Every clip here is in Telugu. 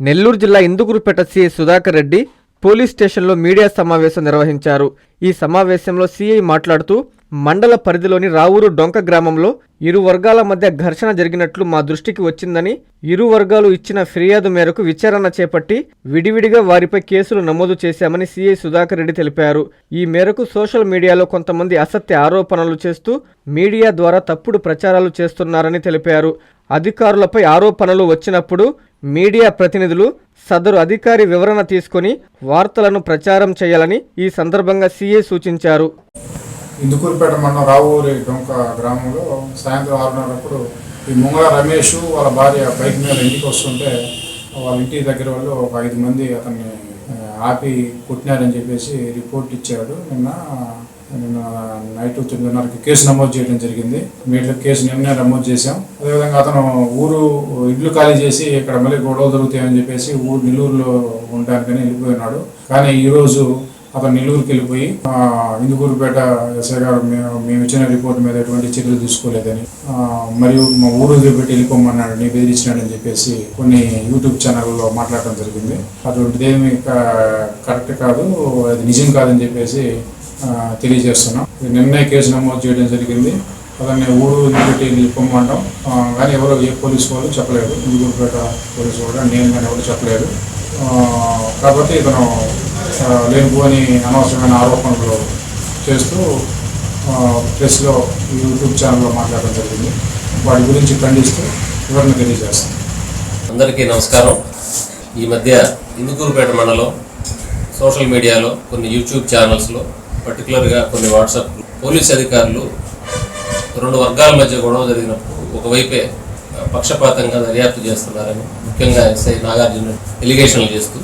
నెల్లూరు జిల్లా ఇందుకూరుపేట సీఐ సుధాకర్ రెడ్డి పోలీస్ స్టేషన్లో మీడియా సమావేశం నిర్వహించారు. ఈ సమావేశంలో సీఐ మాట్లాడుతూ మండల పరిధిలోని రావూరు డొంక గ్రామంలో ఇరు వర్గాల మధ్య ఘర్షణ జరిగినట్లు మా దృష్టికి వచ్చిందని ఇరు వర్గాలు ఇచ్చిన ఫిర్యాదు మేరకు విచారణ చేపట్టి విడివిడిగా వారిపై కేసులు నమోదు చేశామని సీఐ సుధాకర్ రెడ్డి తెలిపారు. ఈ మేరకు సోషల్ మీడియాలో కొంతమంది అసత్య ఆరోపణలు చేస్తూ మీడియా ద్వారా తప్పుడు ప్రచారాలు చేస్తున్నారని తెలిపారు. అధికారులపై ఆరోపణలు వచ్చినప్పుడు మీడియా ప్రతినిధులు సదరు అధికారి వివరణ తీసుకొని వార్తలను ప్రచారం చేయాలని ఈ సందర్భంగా సీఏ సూచించారు. ఇందుకూరుపేట మండలం రావూరి ప్రముఖ గ్రామంలో సాయంత్రం ఆరున్నరప్పుడు ఈ ముంగళ రమేష్ వాళ్ళ భార్య బైక్ మీద ఇంటికి వస్తుంటే వాళ్ళ ఇంటి దగ్గర వాళ్ళు ఒక ఐదు మంది అతన్ని ఆపి కొట్టినారని చెప్పేసి రిపోర్ట్ ఇచ్చాడు. నిన్న నిన్న నైట్ తొమ్మిదిన్నరకి కేసు నమోదు చేయడం జరిగింది. మీట్లో కేసు నిన్నే నమోదు చేశాం. అదేవిధంగా అతను ఊరు ఇల్లు ఖాళీ చేసి ఇక్కడ మళ్ళీ గొడవలు దొరుకుతాయని చెప్పేసి ఊరు నెల్లూరులో ఉండడానికని వెళ్ళిపోయినాడు. కానీ ఈరోజు అతను నెల్లూరుకి వెళ్ళిపోయి ఇందుకూరుపేట ఎస్ఐ గారు మేము మేము ఇచ్చిన రిపోర్ట్ మీద ఎటువంటి చర్యలు తీసుకోలేదని మరియు మా ఊరు వదిలిపెట్టి నీ బెదిరించినాడని చెప్పేసి కొన్ని యూట్యూబ్ ఛానల్లో మాట్లాడటం జరిగింది. అటువంటిది కరెక్ట్ కాదు అది నిజం కాదని చెప్పేసి తెలియజేస్తున్నాం. నిన్నే కేసు నమోదు చేయడం జరిగింది. అలానే ఊరు నిలబెట్టి వెళ్ళిపోమంటాం కానీ ఎవరు ఏ పోలీసు వాళ్ళు చెప్పలేదు. ఇందుకూరుపేట పోలీసు కూడా నేను కానీ ఎవరు చెప్పలేదు. కాబట్టి ఇతను లేనిపోని అనవసరమైన ఆరోపణలు చేస్తూ ప్రెస్లో యూట్యూబ్ ఛానల్లో మాట్లాడడం జరిగింది. వాటి గురించి ఖండిస్తూ వివరణ తెలియజేస్తాం. అందరికీ నమస్కారం. ఈ మధ్య ఇందుకూరుపేట మండలం సోషల్ మీడియాలో కొన్ని యూట్యూబ్ ఛానల్స్లో పర్టికులర్గా కొన్ని వాట్సాప్ పోలీస్ అధికారులు రెండు వర్గాల మధ్య గొడవ జరిగినప్పుడు ఒకవైపే పక్షపాతంగా దర్యాప్తు చేస్తున్నారని ముఖ్యంగా ఎస్ఐ నాగార్జున ఎలిగేషన్లు చేస్తూ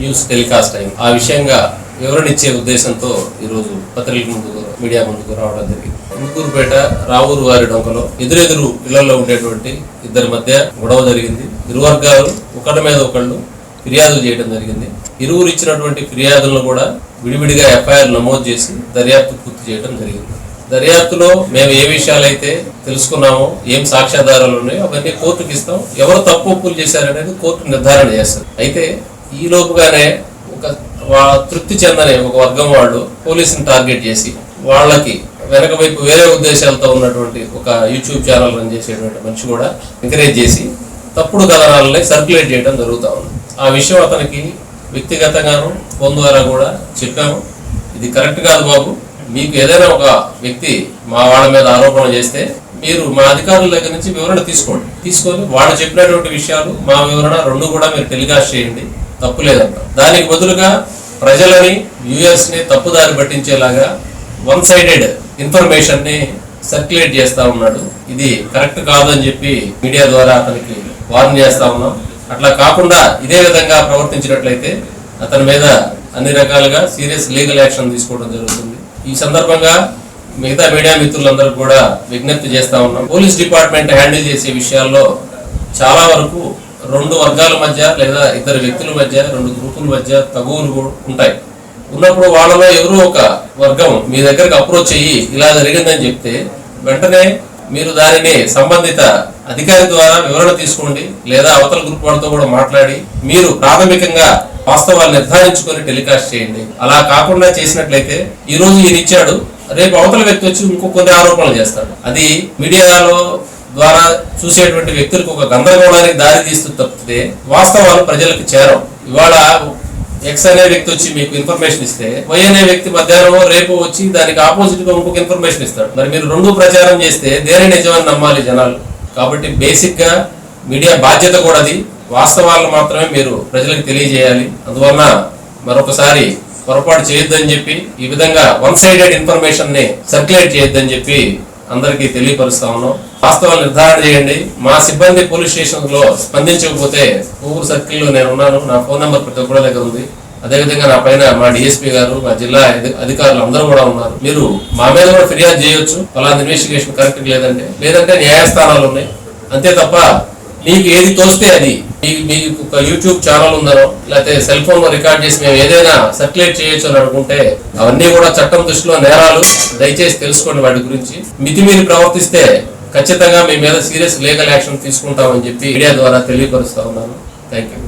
న్యూస్ టెలికాస్ట్ అయింది. ఆ విషయంగా వివరణ ఇచ్చే ఉద్దేశంతో ఈరోజు పత్రికల ముందుకు మీడియా ముందుకు రావడం జరిగింది. ఇందుకూరుపేట రావూరు వారి డొంకలో ఎదురెదురు ఇళ్ళలో ఉండేటువంటి ఇద్దరి మధ్య గొడవ జరిగింది. ఇరు వర్గాలు ఒకళ్ళ మీద ఒకళ్ళు ఫిర్యాదులు చేయడం జరిగింది. ఇరువురు ఇచ్చినటువంటి ఫిర్యాదులను కూడా విడివిడిగా ఎఫ్ఐఆర్ నమోదు చేసి దర్యాప్తు పూర్తి చేయడం జరిగింది. దర్యాప్తులో మేము ఏ విషయాలైతే తెలుసుకున్నామో ఏం సాక్ష్యాధారాలు ఉన్నాయో అవన్నీ కోర్టుకి ఇస్తాం. ఎవరు తప్పు ఒప్పులు చేశారనేది కోర్టు నిర్ధారణ చేస్తారు. అయితే ఈ లోపుగానే ఒక వా- తృప్తి చెందని ఒక వర్గం వాళ్ళు పోలీసుని టార్గెట్ చేసి వాళ్ళకి వెనక వైపు వేరే ఉద్దేశాలతో ఉన్నటువంటి ఒక యూట్యూబ్ ఛానల్ రన్ చేసేటువంటి మనిషి కూడా ఎంకరేజ్ చేసి తప్పుడు కథనాలని సర్క్యులేట్ చేయడం జరుగుతూ ఉంది. ఆ విషయం అతనికి వ్యక్తిగతంగాను ఫోన్ ద్వారా కూడా చెప్పాము. ఇది కరెక్ట్ కాదు బాబు. మీకు ఏదైనా ఒక వ్యక్తి మా వాళ్ళ మీద ఆరోపణ చేస్తే మీరు మా అధికారుల దగ్గర నుంచి వివరణ తీసుకోండి. తీసుకొని వాళ్ళు చెప్పినటువంటి విషయాలు మా వివరణ రెండు కూడా మీరు టెలికాస్ట్ చేయండి. తప్పు లేదంట. దానికి బదులుగా ప్రజలని వ్యూయర్స్ని తప్పుదారి పట్టించేలాగా వన్ సైడెడ్ ఇన్ఫర్మేషన్ని సర్క్యులేట్ చేస్తా ఉన్నాడు. ఇది కరెక్ట్ కాదు అని చెప్పి మీడియా ద్వారా అతనికి వార్న్ చేస్తా ఉన్నాం. అట్లా కాకుండా ఇదే విధంగా ప్రవర్తించినట్లయితే అతని మీద అన్ని రకాలుగా సీరియస్ లీగల్ యాక్షన్ తీసుకోవడం జరుగుతుంది. ఈ సందర్భంగా మిగతా మీడియా మిత్రులందరూ కూడా విజ్ఞప్తి చేస్తా ఉన్నాం. పోలీస్ డిపార్ట్మెంట్ హ్యాండిల్ చేసే విషయాల్లో చాలా వరకు రెండు వర్గాల మధ్య లేదా ఇద్దరు వ్యక్తుల మధ్య రెండు గ్రూపుల మధ్య తగువులు కూడా ఉంటాయి. ఉన్నప్పుడు వాళ్ళలో ఎవరో ఒక వర్గం మీ దగ్గరకు అప్రోచ్ అయ్యి ఇలా జరిగిందని చెప్తే వెంటనే మీరు దానిని సంబంధిత అధికారి ద్వారా వివరణ తీసుకోండి లేదా అవతల గ్రూప్ వాళ్ళతో కూడా మాట్లాడి మీరు ప్రాథమికంగా వాస్తవాలు నిర్ధారించుకొని టెలికాస్ట్ చేయండి. అలా కాకుండా చేసినట్లయితే ఈ రోజు ఈయన ఇచ్చాడు రేపు అవతల వ్యక్తి వచ్చి ఇంకో కొన్ని ఆరోపణలు చేస్తాడు. అది మీడియాలో ద్వారా చూసేటువంటి వ్యక్తులకు ఒక గందరగోళానికి దారి తీస్తూ తప్పితే వాస్తవాలు ప్రజలకు చేరవు. ఇవాళ ఎక్స్ అనే వ్యక్తి వచ్చి మీకు ఇన్ఫర్మేషన్ ఇస్తే వై అనే వ్యక్తి మధ్యాహ్నం రేపు వచ్చి దానికి ఆపోజిట్గా ఇంకొక ఇన్ఫర్మేషన్ ఇస్తాడు. మరి మీరు రెండు ప్రచారం చేస్తే దేని నిజమని నమ్మాలి జనాలు? కాబట్టి బేసిక్గా మీడియా బాధ్యత కూడా అది. వాస్తవాలను మాత్రమే మీరు ప్రజలకు తెలియజేయాలి. అందువలన మరొకసారి పొరపాటు చేయొద్దని చెప్పి ఈ విధంగా వన్ సైడెడ్ ఇన్ఫర్మేషన్ని సర్క్యులేట్ చేయొద్దని చెప్పి అందరికీ తెలియపరుస్తా ఉన్నాం. వాస్తవాలు నిర్ధారణ చేయండి. మా సిబ్బంది పోలీస్ స్టేషన్లో స్పందించకపోతే ఊరు సర్కిల్లో నేను ఉన్నాను నా ఫోన్ నెంబర్ ప్రతి ఒక్కరి దగ్గర ఉంది. అదేవిధంగా నా పైన మా డిఎస్పీ గారు మా జిల్లా అధికారులు అందరూ కూడా ఉన్నారు. మీరు మా మీద కూడా ఫిర్యాదు చేయొచ్చు. అలాంటి ఇన్వెస్టిగేషన్ కరెక్ట్ లేదంటే లేదంటే న్యాయస్థానాలు ఉన్నాయి. అంతే తప్ప మీకు ఏది తోస్తే అది. మీకు ఒక యూట్యూబ్ ఛానల్ ఉందనో లేకపోతే సెల్ ఫోన్లో రికార్డ్ చేసి మేము ఏదైనా సర్క్యులేట్ చేయొచ్చు అని అనుకుంటే అవన్నీ కూడా చట్టం దృష్టిలో నేరాలు. దయచేసి తెలుసుకోండి వాటి గురించి. మితిమీరి ప్రవర్తిస్తే ఖచ్చితంగా మీ మీద సీరియస్ లీగల్ యాక్షన్ తీసుకుంటామని చెప్పి మీడియా ద్వారా తెలియపరుస్తా ఉన్నాను. థ్యాంక్ యూ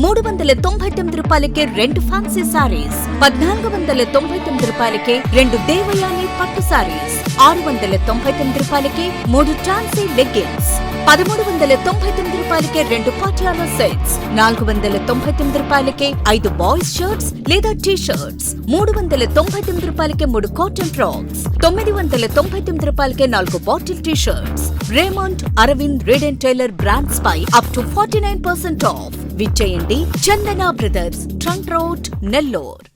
మూడు వందల తొంభై తొమ్మిది రూపాయలకే రెండు ఫ్యాన్సీ సారీస్ పద్నాలుగు వందల తొంభై తొమ్మిది రూపాయలకే రెండు దేవయాని పట్టు సారీస్ ఆరు వందల తొంభై తొమ్మిది రూపాయలకే మూడు టాన్సీ లెగ్గిన్స్ పదమూడు వందల తొంభై తొమ్మిది రూపాయలకే రెండు పాటియాలా సెట్స్ నాలుగు వందల తొంభై తొమ్మిది రూపాయలకే ఐదు బాయ్స్ షర్ట్స్ లేదా టీ షర్ట్స్ మూడు వందల తొంభై తొమ్మిది రూపాయలకే మూడు కాటన్ ఫ్రాక్స్ తొమ్మిది వందల తొంభై తొమ్మిది రూపాయలకే నాలుగు bottle T shirts Raymond Arvind red and tailor brands pi up to forty nine percent off విచ్చేయండి Chandana brothers trunk road Nellore.